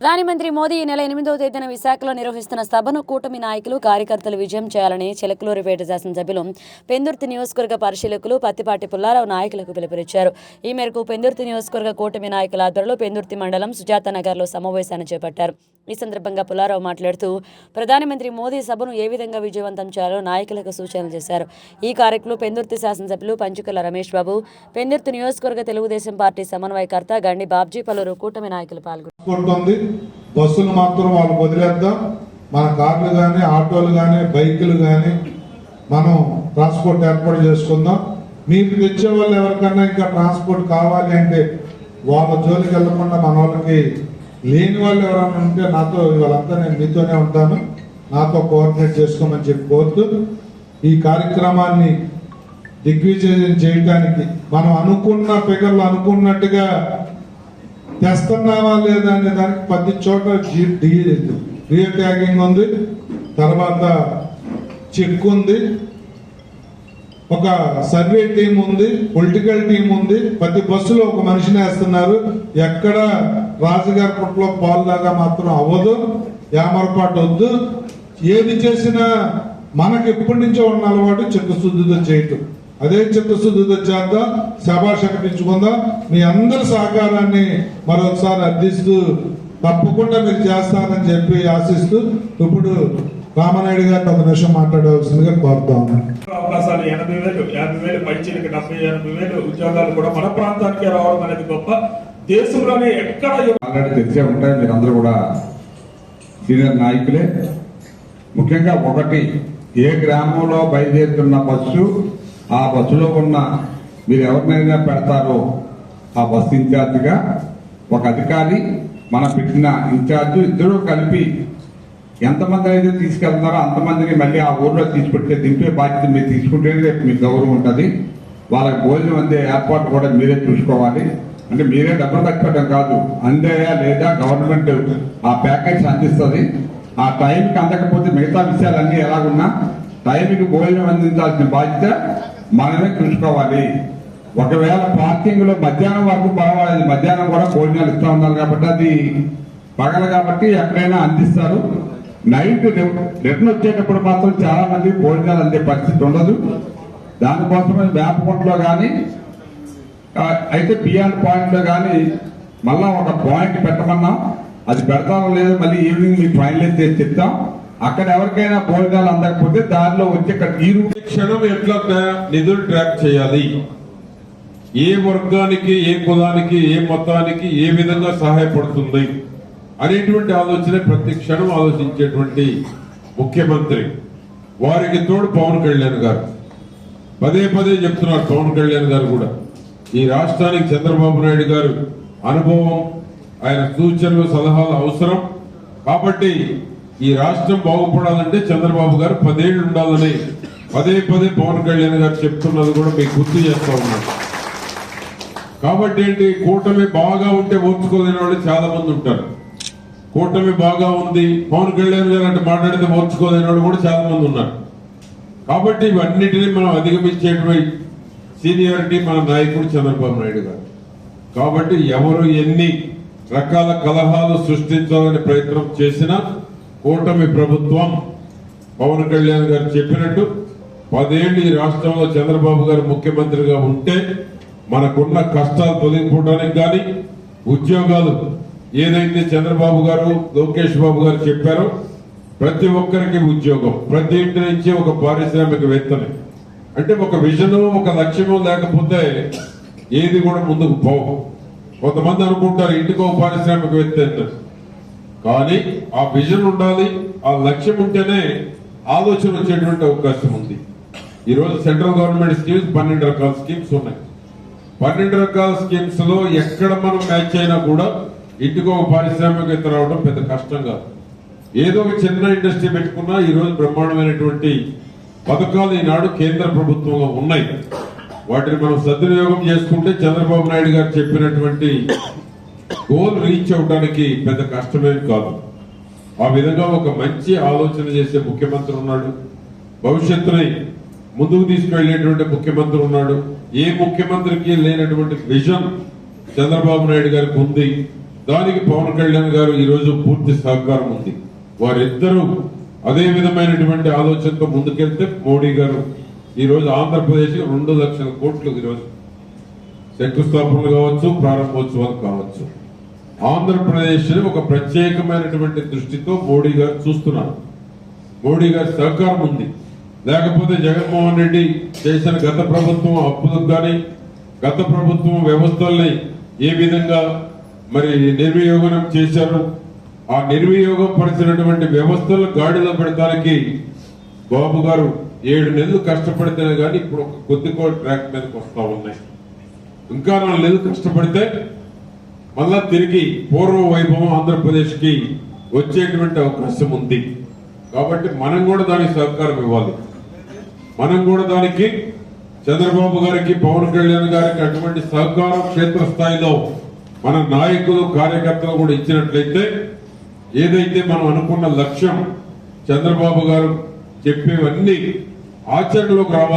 ప్రధానమంత్రి మోదీ ఈ నెల ఎనిమిదవ తేదీన విశాఖలో నిర్వహిస్తున్న సభను కూటమి నాయకులు కార్యకర్తలు విజయం చేయాలని చిలకలూరిపేట శాసనసభ్యులు పెందుర్తి నియోజకవర్గ పరిశీలకులు పత్తిపాటి పుల్లారావు నాయకులకు పిలుపునిచ్చారు. ఈ మేరకు పెందుర్తి నియోజకవర్గ కూటమి నాయకుల ఆధ్వర్యంలో పెందుర్తి మండలం సుజాత నగర్లో సమావేశాన్ని చేపట్టారు. ఈ సందర్భంగా పుల్లారావు మాట్లాడుతూ ప్రధానమంత్రి మోదీ సభను ఏ విధంగా విజయవంతం చేయాలో నాయకులకు సూచనలు చేశారు. ఈ కార్యక్రమంలో పెందుర్తి శాసనసభ్యులు పంచుకల రమేష్ బాబు పెందుర్తి నియోజకవర్గ తెలుగుదేశం పార్టీ సమన్వయకర్త గండి బాబ్జీ పలువురు కూటమి నాయకులు పాల్గొన్నారు. ఉంటుంది బస్సులు మాత్రం వాళ్ళు వదిలేద్దాం. మన కార్లు కానీ ఆటోలు కానీ బైకులు కానీ మనం ట్రాన్స్పోర్ట్ ఏర్పాటు చేసుకుందాం. మీకు తెచ్చే వాళ్ళు ఎవరికన్నా ఇంకా ట్రాన్స్పోర్ట్ కావాలి అంటే వాళ్ళ జోలికి వెళ్ళకుండా మన వాళ్ళకి లేని వాళ్ళు ఎవరైనా ఉంటే నాతో వాళ్ళంతా నేను మీతోనే ఉంటాను. నాతో కోఆర్డినేట్ చేసుకోమని చెప్పి కోరుతూ ఈ కార్యక్రమాన్ని దిగ్విజయం చేయడానికి మనం అనుకున్న ఫిగర్లు అనుకున్నట్టుగా తెస్తున్నామా లేదా అనే దానికి పది చోట్ల రియల్ ట్యాగింగ్ ఉంది తర్వాత చెక్ ఉంది ఒక సర్వే టీం ఉంది పొలిటికల్ టీం ఉంది. ప్రతి బస్సులో ఒక మనిషిని వేస్తున్నారు. ఎక్కడ రాజుగారి పుట్లో పాలులాగా మాత్రం అవ్వదు యామరపాటు వద్దు. ఏది చేసినా మనకి ఎప్పటి నుంచో ఉన్న అలవాటు చిత్తశుద్ధితో చేయటం. అదే చిత్తశుద్ధితో చేద్దాం శభాష్ అనిపించుకుందాం మీ అందరి సహకారాన్ని మరొకసారి అర్థిస్తూ తప్పకుండా మీరు చేస్తారని చెప్పి ఆశిస్తూ ఇప్పుడు రామనాయుడు గారిని ఒక నిమిషం మాట్లాడవలసిందిగా కోరుతా ఉన్నాను. అవకాశాలు ఎనభై వేలు యాభై వేలు పైచీలకి డెబ్బై ఎనభై వేలు ఉద్యోగాలు కూడా మన ప్రాంతానికే రావడం అనేది గొప్ప. దేశంలోనే ఎక్కడ ఆల్రెడీ తెలిసే ఉంటాయి మీరందరూ కూడా సీనియర్ నాయకులే. ముఖ్యంగా ఒకటి ఏ గ్రామంలో బయలుదేరుతున్న బస్సు ఆ బస్సులో ఉన్న మీరు ఎవరినైనా పెడతారో ఆ బస్సు ఇన్ఛార్జిగా ఒక అధికారి మన పెట్టిన ఇన్ఛార్జ్ ఇద్దరు కలిపి ఎంతమంది అయితే తీసుకెళ్తున్నారో అంతమందిని మళ్ళీ ఆ ఊర్లో తీసుకుంటే దింపే బాధ్యత మీరు తీసుకుంటే రేపు మీకు గౌరవం ఉంటుంది. వాళ్ళకి భోజనం అందే ఏర్పాటు కూడా మీరే చూసుకోవాలి. అంటే మీరే డబ్బులు కట్టుకోవడం కాదు. అందేయా లేదా గవర్నమెంట్ ఆ ప్యాకేజ్ అందిస్తుంది. ఆ టైంకి అందకపోతే మిగతా విషయాలన్నీ ఎలాగున్నా టైంకి భోజనం అందించాల్సిన బాధ్యత మనమే చూసుకోవాలి. ఒకవేళ పార్కింగ్లో మధ్యాహ్నం వరకు పర్వాలేదు మధ్యాహ్నం కూడా భోజనాలు ఇస్తా ఉన్నారు కాబట్టి అది పగలు కాబట్టి ఎక్కడైనా అందిస్తారు. నైట్ రిటర్న్ వచ్చేటప్పుడు మాత్రం చాలా మంది భోజనాలు అందే పరిస్థితి ఉండదు. దానికోసమే వేపకుంటలో కానీ అయితే బియాండ్ పాయింట్లో కానీ మళ్ళా ఒక పాయింట్ పెట్టమన్నాం అది పెడతామో లేదో మళ్ళీ ఈవినింగ్ మీకు ఫైనలైజ్ చేసి చెప్తాం. అక్కడ ఎవరికైనా భోజనాలు అందకపోతే దారిలో వచ్చి ఇక్కడ ఈ క్షణం ఎట్లా ట్రా- నిధులు ట్రాక్ చేయాలి. ఏ వర్గానికి ఏ కులానికి ఏ మతానికి ఏ విధంగా సహాయపడుతుంది అనేటువంటి ఆలోచన ప్రతి క్షణం ఆలోచించేటువంటి ముఖ్యమంత్రి. వారికి తోడు పవన్ కళ్యాణ్ గారు. పదే పదే చెప్తున్నారు పవన్ కళ్యాణ్ గారు కూడా. ఈ రాష్ట్రానికి చంద్రబాబు నాయుడు గారు అనుభవం ఆయన సూచనలు సలహాలు అవసరం. కాబట్టి ఈ రాష్ట్రం బాగుపడాలంటే చంద్రబాబు గారు పదేళ్ళు ఉండాలని పదే పదే పవన్ కళ్యాణ్ గారు చెప్తున్నది కూడా మీకు గుర్తు చేస్తా ఉన్నాను. కాబట్టి ఏంటి కూటమి బాగా ఉంటే ఓర్చుకోలేని వాళ్ళు చాలా మంది ఉంటారు. కూటమి బాగా ఉంది పవన్ కళ్యాణ్ గారు అంటే మాట్లాడితే ఓర్చుకోలేని వాళ్ళు కూడా చాలా మంది ఉన్నారు. కాబట్టి ఇవన్నిటిని మనం అధిగమించేటువంటి సీనియారిటీ మన నాయకుడు చంద్రబాబు నాయుడు గారు. కాబట్టి ఎవరు ఎన్ని రకాల కలహాలు సృష్టించాలని ప్రయత్నం చేసినా కూటమి ప్రభుత్వం పవన్ కళ్యాణ్ గారు చెప్పినట్టు పదేళ్ళు ఈ రాష్ట్రంలో చంద్రబాబు గారు ముఖ్యమంత్రిగా ఉంటే మనకున్న కష్టాలు తొలగిపోవడానికి కానీ ఉద్యోగాలు ఏదైతే చంద్రబాబు గారు లోకేష్ బాబు గారు చెప్పారో ప్రతి ఒక్కరికి ఉద్యోగం ప్రతి ఇంటి నుంచి ఒక పారిశ్రామికవేత్తని. అంటే ఒక విజను ఒక లక్ష్యము లేకపోతే ఏది కూడా ముందుకు పోవు. కొంతమంది అనుకుంటారు ఇంటికి ఒక పారిశ్రామికవేత్త కానీ ఆ విజన్ ఉండాలి ఆ లక్ష్యం ఉంటేనే ఆలోచన వచ్చేటువంటి అవకాశం ఉంది. ఈరోజు సెంట్రల్ గవర్నమెంట్ స్కీమ్స్ పన్నెండు రకాల స్కీమ్స్ ఉన్నాయి. పన్నెండు రకాల స్కీమ్స్లో ఎక్కడ మనం మ్యాచ్ అయినా కూడా ఇంటికి ఒక పారిశ్రామికవేత్త రావడం పెద్ద కష్టం కాదు. ఏదో ఒక చిన్న ఇండస్ట్రీ పెట్టుకున్నా ఈ రోజు బ్రహ్మాండమైనటువంటి పథకాలు ఈనాడు కేంద్ర ప్రభుత్వంలో ఉన్నాయి. వాటిని మనం సద్వినియోగం చేసుకుంటే చంద్రబాబు నాయుడు గారు చెప్పినటువంటి గోల్ రీచ్ అవడానికి పెద్ద కష్టమేం కాదు. ఆ విధంగా ఒక మంచి ఆలోచన చేసే ముఖ్యమంత్రి ఉన్నాడు. భవిష్యత్తుని ముందుకు తీసుకెళ్ళేటువంటి ముఖ్యమంత్రి ఉన్నాడు. ఏ ముఖ్యమంత్రికి లేనటువంటి విజన్ చంద్రబాబు నాయుడు గారికి ఉంది. దానికి పవన్ కళ్యాణ్ గారు ఈరోజు పూర్తి సహకారం ఉంది. వారిద్దరూ అదే విధమైనటువంటి ఆలోచనతో ముందుకెళ్తే మోడీ గారు ఈరోజు ఆంధ్రప్రదేశ్కి ఆంధ్రప్రదేశ్ రెండు లక్షల కోట్లు ఈరోజు శంకుస్థాపనలు కావచ్చు ప్రారంభోత్సవాలు కావచ్చు. ఆంధ్రప్రదేశ్ ఒక ప్రత్యేకమైనటువంటి దృష్టితో మోడీ గారు చూస్తున్నారు. మోడీ గారి సహకారం ఉంది. లేకపోతే జగన్మోహన్ రెడ్డి చేసిన గత ప్రభుత్వం అప్పులకు కానీ గత ప్రభుత్వం వ్యవస్థల్ని ఏ విధంగా మరి నిర్వియోగం చేశారు? ఆ నిర్వియోగం పరిచినటువంటి వ్యవస్థలు గాడిలో పెడతానికి బాబు గారు ఏడు నెలలు కష్టపడితేనే కానీ ఇప్పుడు ఒక కొద్ది ట్రాక్ మీదకి వస్తూ ఉన్నాయి. ఇంకా నాలుగు నెలలు కష్టపడితే మళ్ళా తిరిగి పూర్వ వైభవం ఆంధ్రప్రదేశ్కి వచ్చేటువంటి అవకాశం ఉంది. కాబట్టి మనం కూడా దానికి సహకారం ఇవ్వాలి. మనం కూడా దానికి చంద్రబాబు గారికి పవన్ కళ్యాణ్ గారికి అటువంటి సహకారం క్షేత్రస్థాయిలో మన నాయకులు కార్యకర్తలు కూడా ఇచ్చినట్లయితే ఏదైతే మనం అనుకున్న లక్ష్యం చంద్రబాబు గారు చెప్పేవన్నీ ఆచరణలోకి రావాలి